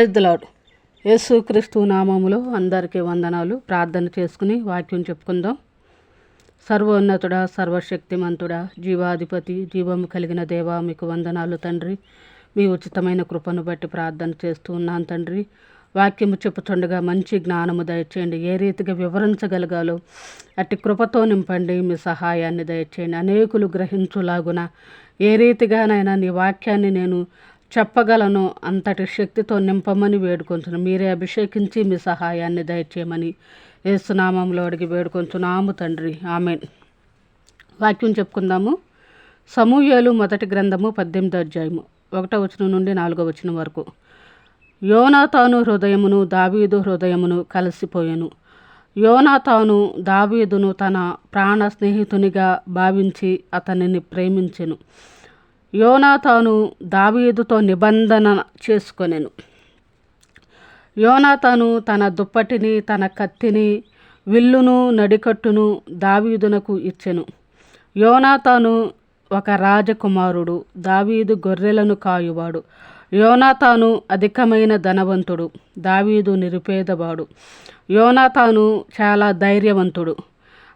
Lord యేసుక్రీస్తు నామములో అందరికీ వందనాలు. ప్రార్థన చేసుకుని వాక్యం చెప్పుకుందాం. సర్వోన్నతుడా సర్వశక్తిమంతుడా జీవాధిపతి జీవము కలిగిన దేవా మీకు వందనాలు తండ్రి. మీ ఉచితమైన కృపను బట్టి ప్రార్థన చేస్తూ ఉన్నాను తండ్రి. వాక్యము చెప్పుతుండగా మంచి జ్ఞానము దయచేయండి. ఏ రీతిగా వివరించగలగాలో అట్టి కృపతో నింపండి. మీ సహాయాన్ని దయచేయండి. అనేకులు గ్రహించులాగున ఏ రీతిగానైనా నీ వాక్యాన్ని నేను చెప్పగలను అంతటి శక్తితో నింపమని వేడుకొంచును. మీరే అభిషేకించి మీ సహాయాన్ని దయచేయమని ఏసునామంలో అడిగి వేడుకొంచున్నాము తండ్రి. ఆమెన్. వాక్యం చెప్పుకుందాము. సమూహలు మొదటి గ్రంథము పద్దెనిమిదో అధ్యాయము ఒకటో వచనం నుండి నాలుగో వచనం వరకు. యోనాతాను హృదయమును దావీదు హృదయమును కలిసిపోయాను. యోనాతాను దావీదును తన ప్రాణ స్నేహితునిగా భావించి అతనిని ప్రేమించెను. యోనాతాను దావీదుతో నిబంధన చేసుకొనెను. యోనాతాను తన దుప్పటిని తన కత్తిని విల్లును నడికట్టును దావీదునకు ఇచ్చెను. యోనాతాను ఒక రాజకుమారుడు దావీదు గొర్రెలను కాయువాడు. యోనాతాను అధికమైన ధనవంతుడు దావీదు నిరుపేదవాడు. యోనాతాను చాలా ధైర్యవంతుడు.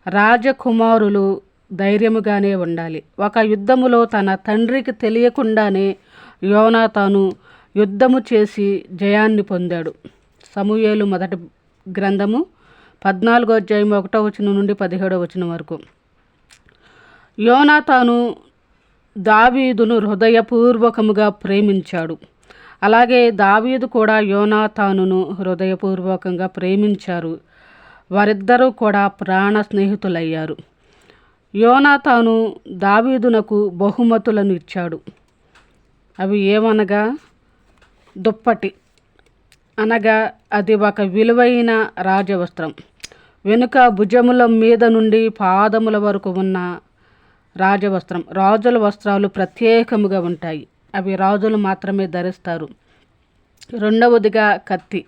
రాజకుమారులు ధైర్యముగానే ఉండాలి. ఒక యుద్ధములో తన తండ్రికి తెలియకుండానే యోనా తాను యుద్ధము చేసి జయాన్ని పొందాడు. సమూయేలు మొదటి గ్రంథము పద్నాలుగో అధ్యాయం ఒకటో వచనం నుండి పదిహేడో వచనం వరకు. యోనా తాను దావీదును హృదయపూర్వకముగా ప్రేమించాడు. అలాగే దావీదు కూడా యోనాతానును హృదయపూర్వకంగా ప్రేమించారు. వారిద్దరూ కూడా ప్రాణ స్నేహితులయ్యారు. యోనాతాను దావీదునకు బహుమతులను ఇచ్చాడు. అవి ఏమనగా? దుప్పటి. అనగా అది ఒక విలువైన రాజవస్త్రం. వెనుక భుజముల మీద నుండి పాదముల వరకు ఉన్న రాజవస్త్రం. రాజుల వస్త్రాలు ప్రత్యేకముగా ఉంటాయి. అవి రాజులు మాత్రమే ధరిస్తారు. రెండవదిగా కత్తి.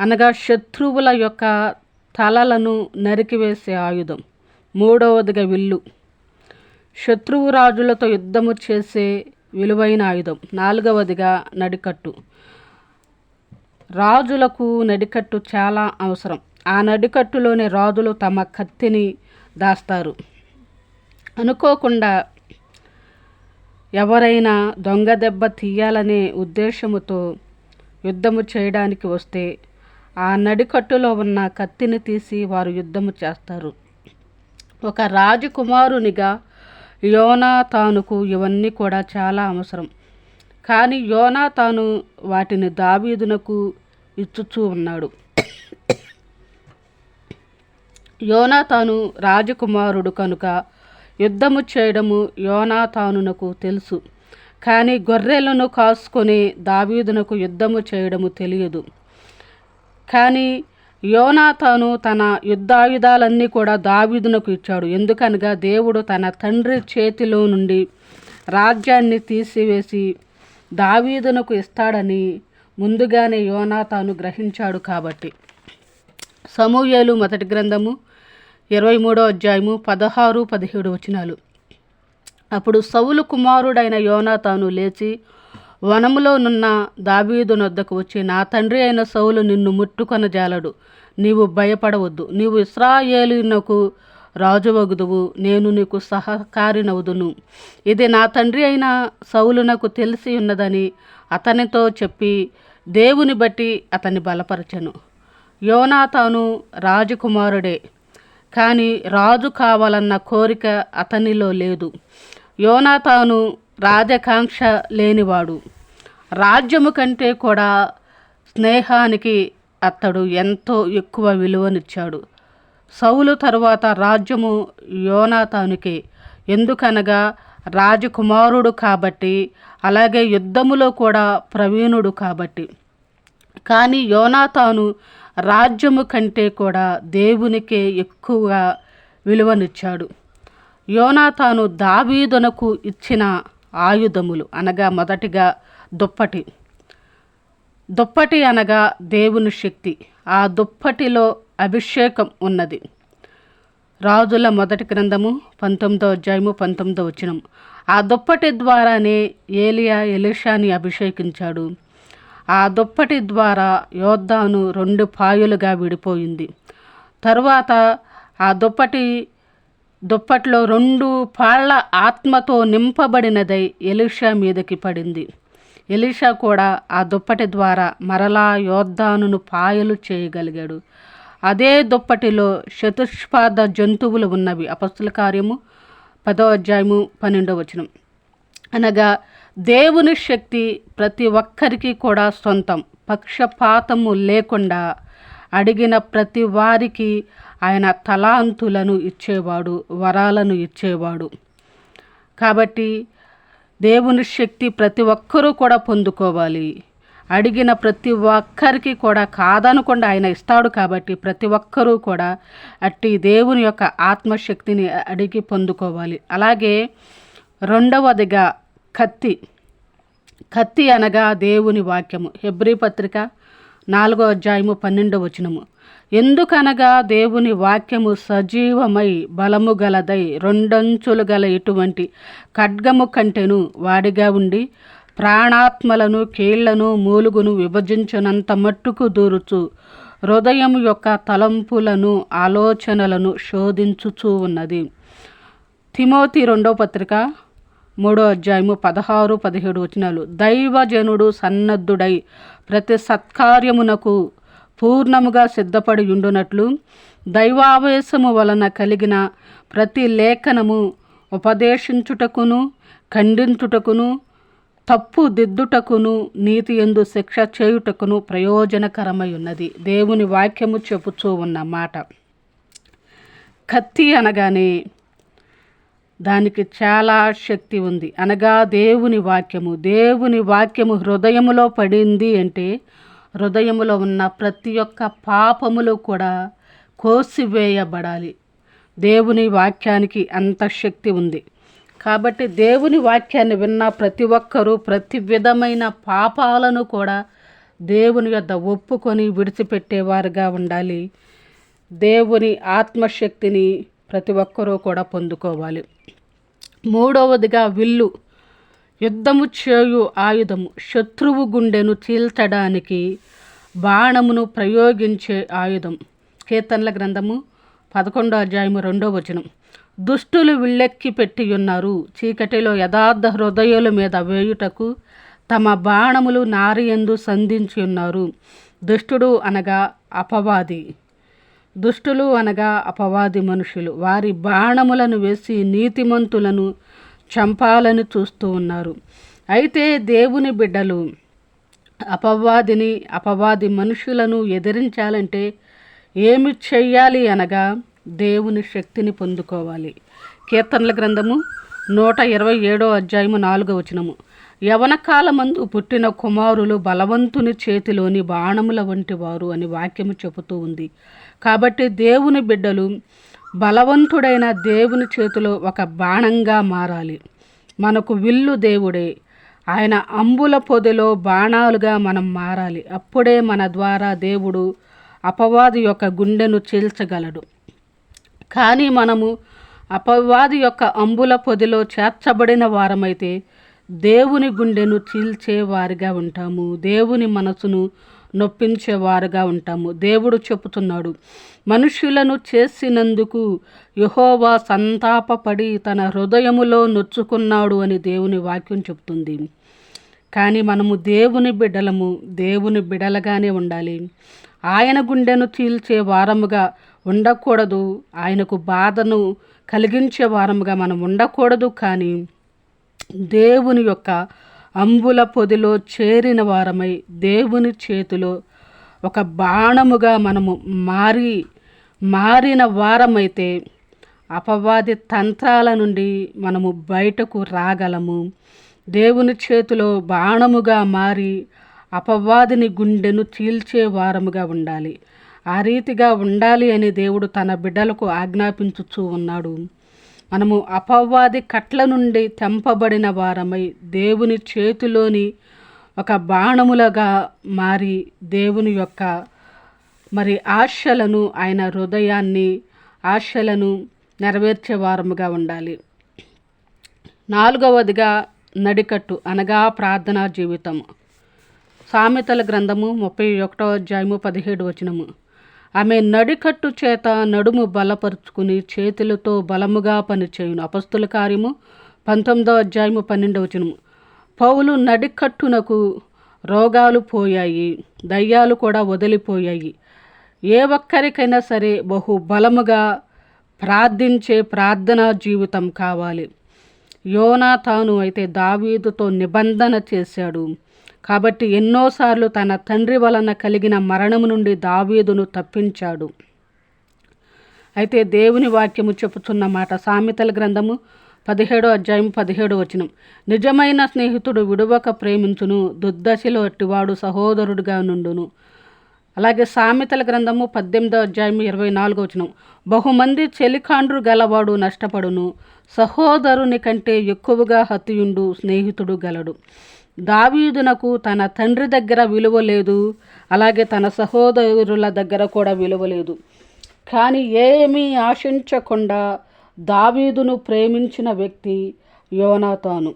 అనగా శత్రువుల యొక్క తలలను నరికివేసే ఆయుధం. మూడవదిగా విల్లు. శత్రువు రాజులతో యుద్ధము చేసే విలువైన ఆయుధం. నాలుగవదిగా నడికట్టు. రాజులకు నడికట్టు చాలా అవసరం. ఆ నడికట్టులోనే రాజులు తమ కత్తిని దాస్తారు. అనుకోకుండా ఎవరైనా దొంగ దెబ్బ తీయాలనే ఉద్దేశముతో యుద్ధము చేయడానికి వస్తే ఆ నడికట్టులో ఉన్న కత్తిని తీసి వారు యుద్ధము చేస్తారు. ఒక రాజకుమారునిగా యోనాతానుకు ఇవన్నీ కూడా చాలా అవసరం. కానీ యోనా తాను వాటిని దావీదునకు ఇచ్చుచూ ఉన్నాడు. యోనా తాను రాజకుమారుడు కనుక యుద్ధము చేయడము యోనాతానునకు తెలుసు. కానీ గొర్రెలను కాసుకొని దావీదునకు యుద్ధము చేయడము తెలియదు. కానీ యోనాతాను తన యుద్ధాయుధాలన్నీ కూడా దావీదునకు ఇచ్చాడు. ఎందుకనగా దేవుడు తన తండ్రి చేతిలో నుండి రాజ్యాన్ని తీసివేసి దావీదునకు ఇస్తాడని ముందుగానే యోనాతాను గ్రహించాడు కాబట్టి. సమూహలు మొదటి గ్రంథము ఇరవై మూడో అధ్యాయము పదహారు పదిహేడు వచనాలు. అప్పుడు సౌలు కుమారుడైన యోనాతాను లేచి వనములోనున్న దావీదు నొద్దకు వచ్చి నా తండ్రి అయిన సౌలు నిన్ను ముట్టుకొన జాలడు. నీవు భయపడవద్దు. నీవు ఇస్రాయేలునకు రాజువగుదువు. నేను నీకు సహకారినవుదును. ఇది నా తండ్రి అయిన సౌలునకు తెలిసి ఉన్నదని అతనితో చెప్పి దేవుని బట్టి అతన్ని బలపరచను. యోనాతాను రాజకుమారుడే. కానీ రాజు కావాలన్న కోరిక అతనిలో లేదు. యోనాతాను రాజకాంక్ష లేనివాడు. రాజ్యము కంటే కూడా స్నేహానికి అతడు ఎంతో ఎక్కువ విలువనిచ్చాడు. సౌలు తరువాత రాజ్యము యోనాతానుకే. ఎందుకనగా రాజకుమారుడు కాబట్టి అలాగే యుద్ధములో కూడా ప్రవీణుడు కాబట్టి. కానీ యోనాతాను రాజ్యము కంటే కూడా దేవునికే ఎక్కువగా విలువనిచ్చాడు. యోనాతాను దావీదునకు ఇచ్చిన ఆయుధములు అనగా మొదటిగా దుప్పటి. దుప్పటి అనగా దేవుని శక్తి. ఆ దుప్పటిలో అభిషేకం ఉన్నది. రాజుల మొదటి గ్రంథము పంతొమ్మిదో అధ్యాయము పంతొమ్మిదో వచనం. ఆ దుప్పటి ద్వారానే ఏలియా ఎలిషాని అభిషేకించాడు. ఆ దుప్పటి ద్వారా యోద్ధాను రెండు పాయులుగా విడిపోయింది. తరువాత ఆ దుప్పటి దుప్పట్లో రెండు పాళ్ళ ఆత్మతో నింపబడినదై ఎలీషా మీదకి పడింది. ఎలీషా కూడా ఆ దుప్పటి ద్వారా మరలా యోద్ధానును పాయలు చేయగలిగాడు. అదే దుప్పటిలో చతుష్పాద జంతువులు ఉన్నవి. అపస్తుల కార్యము పదో అధ్యాయము పన్నెండో వచనం. అనగా దేవుని శక్తి ప్రతి ఒక్కరికి కూడా సొంతం. పక్షపాతము లేకుండా అడిగిన ప్రతి వారికి ఆయన తలాంతులను ఇచ్చేవాడు వరాలను ఇచ్చేవాడు. కాబట్టి దేవుని శక్తి ప్రతి ఒక్కరూ కూడా పొందుకోవాలి. అడిగిన ప్రతి ఒక్కరికి కూడా కాదనకుండా ఆయన ఇస్తాడు కాబట్టి ప్రతి ఒక్కరూ కూడా అట్టి దేవుని యొక్క ఆత్మశక్తిని అడిగి పొందుకోవాలి. అలాగే రెండవదిగా కత్తి. కత్తి అనగా దేవుని వాక్యము. హెబ్రి పత్రిక నాలుగో అధ్యాయము పన్నెండవ వచనము. ఎందుకనగా దేవుని వాక్యము సజీవమై బలము గలదై రెండంచులు గల ఇటువంటి ఖడ్గము కంటెను వాడిగా ఉండి ప్రాణాత్మలను కీళ్ళను మూలుగును విభజించినంత మట్టుకు దూరుచు హృదయం యొక్క తలంపులను ఆలోచనలను శోధించుచూ ఉన్నది. తిమోతి రెండో పత్రిక మూడో అధ్యాయము పదహారు పదిహేడు వచనాలు. దైవజనుడు సన్నద్ధుడై ప్రతి సత్కార్యమునకు పూర్ణముగా సిద్ధపడి ఉండునట్లు దైవావేశము వలన కలిగిన ప్రతి లేఖనము ఉపదేశించుటకును ఖండించుటకును తప్పు దిద్దుటకును నీతి ఎందు శిక్ష చేయుటకును ప్రయోజనకరమై ఉన్నది దేవుని వాక్యము చెప్పుచూ ఉన్న మాట. కత్తి అనగానే దానికి చాలా శక్తి ఉంది. అనగా దేవుని వాక్యము. దేవుని వాక్యము హృదయములో పడింది అంటే హృదయములో ఉన్న ప్రతి ఒక్క పాపములు కూడా కోసివేయబడాలి. దేవుని వాక్యానికి అంత శక్తి ఉంది. కాబట్టి దేవుని వాక్యాన్ని విన్న ప్రతి ఒక్కరూ ప్రతి విధమైన పాపాలను కూడా దేవుని యొద్ద ఒప్పుకొని విడిచిపెట్టేవారుగా ఉండాలి. దేవుని ఆత్మశక్తిని ప్రతి ఒక్కరూ కూడా పొందుకోవాలి. మూడవదిగా విల్లు. యుద్ధము చేయు ఆయుధము శత్రువు గుండెను చీల్చడానికి బాణమును ప్రయోగించే ఆయుధం. కీర్తనల గ్రంథము పదకొండో అధ్యాయము రెండో వచనం. దుష్టులు విళ్ళెక్కి పెట్టి ఉన్నారు చీకటిలో యథార్థ హృదయాల మీద వేయుటకు తమ బాణములు నారియందు సంధించి ఉన్నారు దుష్టుడు అనగా అపవాది. దుష్టులు అనగా అపవాది మనుషులు. వారి బాణములను వేసి నీతిమంతులను చంపాలని చూస్తూ ఉన్నారు. అయితే దేవుని బిడ్డలు అపవాదిని అపవాది మనుషులను ఎదిరించాలంటే ఏమి చెయ్యాలి అనగా దేవుని శక్తిని పొందుకోవాలి. కీర్తనల గ్రంథము నూట ఇరవై ఏడో అధ్యాయము నాలుగో వచనము. యవన కాలమందు పుట్టిన కుమారులు బలవంతుని చేతిలోని బాణముల వంటి వారు అని వాక్యము చెబుతూ ఉంది. కాబట్టి దేవుని బిడ్డలు బలవంతుడైన దేవుని చేతిలో ఒక బాణంగా మారాలి. మనకు విల్లు దేవుడే. ఆయన అంబుల పొదిలో బాణాలుగా మనం మారాలి. అప్పుడే మన ద్వారా దేవుడు అపవాది యొక్క గుండెను చీల్చగలడు. కానీ మనము అపవాది యొక్క అంబుల పొదిలో చేర్చబడిన వారమైతే దేవుని గుండెను చీల్చే వారిగా ఉంటాము. దేవుని మనసును నొప్పించేవారుగా ఉంటాము. దేవుడు చెబుతున్నాడు మనుషులను చేసినందుకు యహోవా సంతాపపడి తన హృదయములో నొచ్చుకున్నాడు అని దేవుని వాక్యం చెబుతుంది. కానీ మనము దేవుని బిడ్డలము దేవుని బిడలగానే ఉండాలి. ఆయన గుండెను చీల్చే వారముగా ఉండకూడదు ఆయనకు బాధను కలిగించే వారముగా మనం ఉండకూడదు. కానీ దేవుని యొక్క అంబుల పొదిలో చేరిన వారమై దేవుని చేతిలో ఒక బాణముగా మనము మారి మారిన వారమైతే అపవాది తంత్రాల నుండి మనము బయటకు రాగలము. దేవుని చేతిలో బాణముగా మారి అపవాదిని గుండెను చీల్చే వారముగా ఉండాలి. ఆ రీతిగా ఉండాలి అని దేవుడు తన బిడ్డలకు ఆజ్ఞాపించుచూ ఉన్నాడు. మనము అపవాది కట్ల నుండి తెంపబడిన వారమై దేవుని చేతిలోని ఒక బాణములుగా మారి దేవుని యొక్క మరి ఆశలను ఆయన హృదయాన్ని ఆశలను నెరవేర్చే వారముగా ఉండాలి. నాలుగవదిగా నడికట్టు అనగా ప్రార్థనా జీవితం. సామెతల గ్రంథము ముప్పై ఒకటో అధ్యాయము పదిహేడు వచనము. ఆమె నడికట్టు చేత నడుము బలపరుచుకుని చేతులతో బలముగా పనిచేయును. అపస్తుల కార్యము పంతొమ్మిదో అధ్యాయము పన్నెండవ వచనము. పౌలు నడికట్టునకు రోగాలు పోయాయి దయ్యాలు కూడా వదిలిపోయాయి. ఏ ఒక్కరికైనా సరే బహు బలముగా ప్రార్థించే ప్రార్థనా జీవితం కావాలి. యోనా తాను అయితే దావీదుతో నిబంధన చేశాడు. కాబట్టి ఎన్నోసార్లు తన తండ్రి వలన కలిగిన మరణము నుండి దావీదును తప్పించాడు. అయితే దేవుని వాక్యము చెబుతున్న మాట సామెతల గ్రంథము పదిహేడో అధ్యాయం పదిహేడు వచనం. నిజమైన స్నేహితుడు విడువక ప్రేమించును దుర్దశలో అట్టివాడు సహోదరుడిగా నుండును. అలాగే సామెతల గ్రంథము పద్దెనిమిదో అధ్యాయం ఇరవై నాలుగో వచనం. బహుమంది చెలికాండ్రు గలవాడు నష్టపడును సహోదరుని కంటే ఎక్కువగా హత్యుండు స్నేహితుడు గలడు. దావీదునకు తన తండ్రి దగ్గర విలువ లేదు అలాగే తన సహోదరుల దగ్గర కూడా విలువ లేదు. కానీ ఏమీ ఆశించకుండా దావీదును ప్రేమించిన వ్యక్తి యోనాతాను.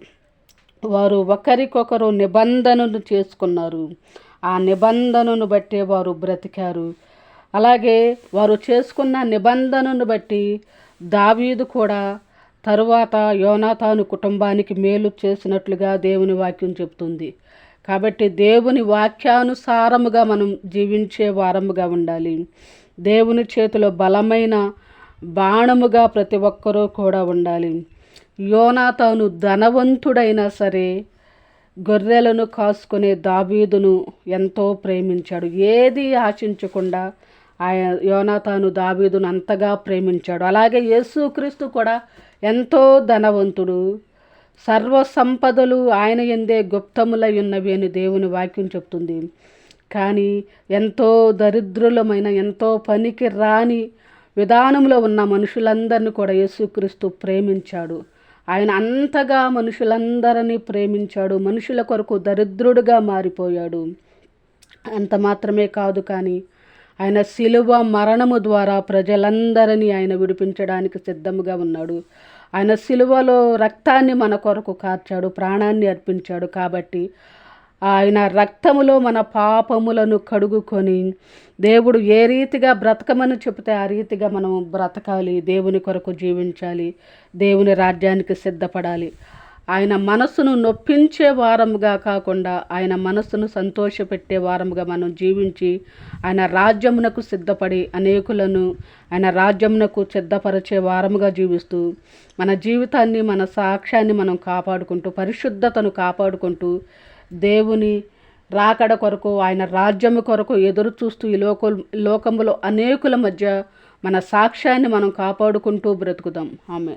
వారు ఒకరికొకరు నిబంధనను చేసుకున్నారు. ఆ నిబంధనను బట్టే వారు బ్రతికారు. అలాగే వారు చేసుకున్న నిబంధనను బట్టి దావీదు కూడా తరువాత యోనాతాను కుటుంబానికి మేలు చేసినట్లుగా దేవుని వాక్యం చెప్తుంది కాబట్టి దేవుని వాక్యానుసారముగా మనం జీవించే వారముగా ఉండాలి. దేవుని చేతిలో బలమైన బాణముగా ప్రతి ఒక్కరూ కూడా ఉండాలి. యోనాతాను ధనవంతుడైనా సరే గొర్రెలను కాసుకునే దావీదును ఎంతో ప్రేమించాడు. ఏది ఆశించకుండా ఆయన యోనాతాను దావీదును అంతగా ప్రేమించాడు. అలాగే యేసుక్రీస్తు కూడా ఎంతో ధనవంతుడు. సర్వ సంపదలు ఆయన ఎందే గుప్తములై ఉన్నవి అని దేవుని వాక్యం చెప్తుంది. కానీ ఎంతో దరిద్రులమైన ఎంతో పనికి రాని విధానంలో ఉన్న మనుషులందరినీ కూడా యేసుక్రీస్తు ప్రేమించాడు. ఆయన అంతగా మనుషులందరినీ ప్రేమించాడు. మనుషుల కొరకు దరిద్రుడుగా మారిపోయాడు. అంత మాత్రమే కాదు కానీ ఆయన శిలువ మరణము ద్వారా ప్రజలందరినీ ఆయన విడిపించడానికి సిద్ధముగా ఉన్నాడు. ఆయన శిలువలో రక్తాన్ని మన కొరకు కార్చాడు ప్రాణాన్ని అర్పించాడు కాబట్టి ఆయన రక్తములో మన పాపములను కడుగుకొని దేవుడు ఏ రీతిగా బ్రతకమని చెబితే ఆ రీతిగా మనం బ్రతకాలి దేవుని కొరకు జీవించాలి దేవుని రాజ్యానికి సిద్ధపడాలి. ఆయన మనస్సును నొప్పించే వారముగా కాకుండా ఆయన మనస్సును సంతోషపెట్టే వారముగా మనం జీవించి ఆయన రాజ్యమునకు సిద్ధపడి అనేకులను ఆయన రాజ్యమునకు సిద్ధపరిచే వారముగా జీవిస్తూ మన జీవితాన్ని మన సాక్ష్యాన్ని మనం కాపాడుకుంటూ పరిశుద్ధతను కాపాడుకుంటూ దేవుని రాకడ కొరకు ఆయన రాజ్యము కొరకు ఎదురు చూస్తూ ఈ లోక లోకములో అనేకుల మధ్య మన సాక్ష్యాన్ని మనం కాపాడుకుంటూ బ్రతుకుదాం. ఆమె